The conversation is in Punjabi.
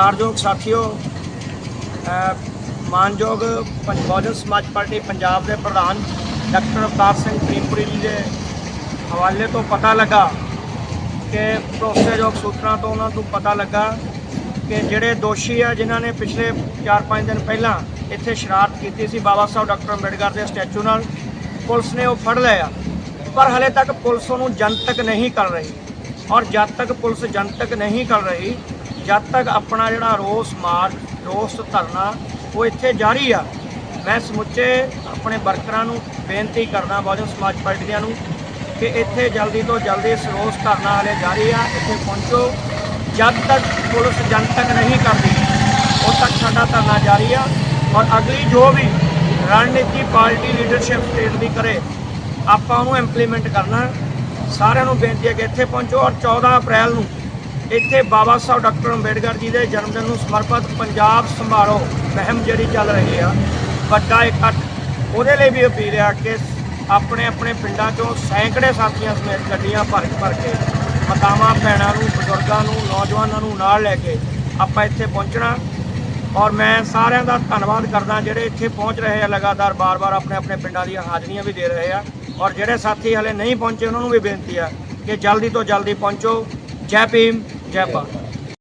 ਸਤਿਕਾਰਯੋਗ ਸਾਥੀਓ ਮਾਨਯੋਗ ਬਹੁਜਨ ਸਮਾਜ ਪਾਰਟੀ ਪੰਜਾਬ ਦੇ ਪ੍ਰਧਾਨ ਡਾਕਟਰ ਅਵਤਾਰ ਸਿੰਘ ਪ੍ਰੀਮਪੁਰੀ ਜੀ ਦੇ ਹਵਾਲੇ ਤੋਂ ਪਤਾ ਲੱਗਾ ਕਿ ਭਰੋਸੇਯੋਗ ਸੂਤਰਾਂ ਤੋਂ ਉਹਨਾਂ ਤੋਂ ਪਤਾ ਲੱਗਾ ਕਿ ਜਿਹੜੇ ਦੋਸ਼ੀ ਆ, ਜਿਨ੍ਹਾਂ ਨੇ ਪਿਛਲੇ 4-5 ਦਿਨ ਪਹਿਲਾਂ ਇੱਥੇ ਸ਼ਰਾਰਤ ਕੀਤੀ ਸੀ ਬਾਬਾ ਸਾਹਿਬ ਡਾਕਟਰ ਅੰਬੇਡਕਰ ਦੇ ਸਟੈਚੂ ਨਾਲ, ਪੁਲਿਸ ਨੇ ਉਹ ਫੜ ਲਿਆ ਪਰ ਹਲੇ ਤੱਕ ਪੁਲਿਸ ਉਹਨੂੰ ਜਨਤਕ ਨਹੀਂ ਕਰ ਰਹੀ। ਔਰ ਜਦ ਤੱਕ ਪੁਲਿਸ ਜਨਤਕ ਨਹੀਂ ਕਰ ਰਹੀ ਜਦ ਤੱਕ ਆਪਣਾ ਜਿਹੜਾ ਰੋਸ ਮਾਰਚ ਰੋਸ ਧਰਨਾ, ਉਹ ਇੱਥੇ ਜਾਰੀ ਆ, ਮੈਂ ਸਮੁੱਚੇ ਆਪਣੇ ਵਰਕਰਾਂ ਨੂੰ ਬੇਨਤੀ ਕਰਦਾ, ਬਹੁਜਨ ਸਮਾਜ ਪਾਰਟੀ ਦਿਆਂ ਨੂੰ, ਕਿ ਇੱਥੇ ਜਲਦੀ ਤੋਂ ਜਲਦੀ ਇਸ ਰੋਸ ਧਰਨਾ ਵਾਲੇ ਜਾਰੀ ਆ, ਇੱਥੇ ਪਹੁੰਚੋ। ਜਦ ਤੱਕ ਪੁਲਿਸ ਜਨਤਕ ਨਹੀਂ ਕਰਦੀ, ਉਦ ਤੱਕ ਸਾਡਾ ਧਰਨਾ ਜਾਰੀ ਆ। ਔਰ ਅਗਲੀ ਜੋ ਵੀ ਰਣਨੀਤੀ ਪਾਰਟੀ ਲੀਡਰਸ਼ਿਪ ਸਟੇਟ ਦੀ ਕਰੇ, ਆਪਾਂ ਉਹਨੂੰ ਇੰਪਲੀਮੈਂਟ ਕਰਨਾ। ਸਾਰਿਆਂ ਨੂੰ ਬੇਨਤੀ ਹੈ ਕਿ ਇੱਥੇ ਪਹੁੰਚੋ। ਔਰ 14 ਅਪ੍ਰੈਲ ਨੂੰ ਇੱਥੇ ਬਾਬਾ ਸਾਹਿਬ ਡਾਕਟਰ ਅੰਬੇਡਕਰ ਜੀ ਦੇ ਜਨਮ ਦਿਨ ਨੂੰ ਸਮਰਪਿਤ ਪੰਜਾਬ ਸੰਭਾਲੋ ਮੁਹਿੰਮ ਜਿਹੜੀ ਚੱਲ ਰਹੀ ਆ, ਵੱਡਾ ਇਕੱਠ। ਉਹਦੇ ਲਈ ਵੀ ਅਪੀਲ ਆ ਕਿ ਆਪਣੇ ਆਪਣੇ ਪਿੰਡਾਂ ਚੋਂ ਸੈਂਕੜੇ ਸਾਥੀਆਂ ਸਮੇਤ ਗੱਡੀਆਂ ਭਰ ਭਰ ਕੇ ਮਾਤਾਵਾਂ, ਭੈਣਾਂ ਨੂੰ, ਬਜ਼ੁਰਗਾਂ ਨੂੰ, ਨੌਜਵਾਨਾਂ ਨੂੰ ਨਾਲ ਲੈ ਕੇ ਆਪਾਂ ਇੱਥੇ ਪਹੁੰਚਣਾ। ਔਰ ਮੈਂ ਸਾਰਿਆਂ ਦਾ ਧੰਨਵਾਦ ਕਰਦਾ ਜਿਹੜੇ ਇੱਥੇ ਪਹੁੰਚ ਰਹੇ ਆ, ਲਗਾਤਾਰ ਬਾਰ-ਬਾਰ ਆਪਣੇ ਆਪਣੇ ਪਿੰਡਾਂ ਦੀਆਂ ਹਾਜ਼ਰੀਆਂ ਵੀ ਦੇ ਰਹੇ ਆ। ਔਰ ਜਿਹੜੇ ਸਾਥੀ ਹਲੇ ਨਹੀਂ ਪਹੁੰਚੇ, ਉਹਨਾਂ ਨੂੰ ਵੀ ਬੇਨਤੀ ਆ ਕਿ ਜਲਦੀ ਤੋਂ ਜਲਦੀ ਪਹੁੰਚੋ। ਜੈ ਭੀਮ। ਜੈ ਭਾਰਤ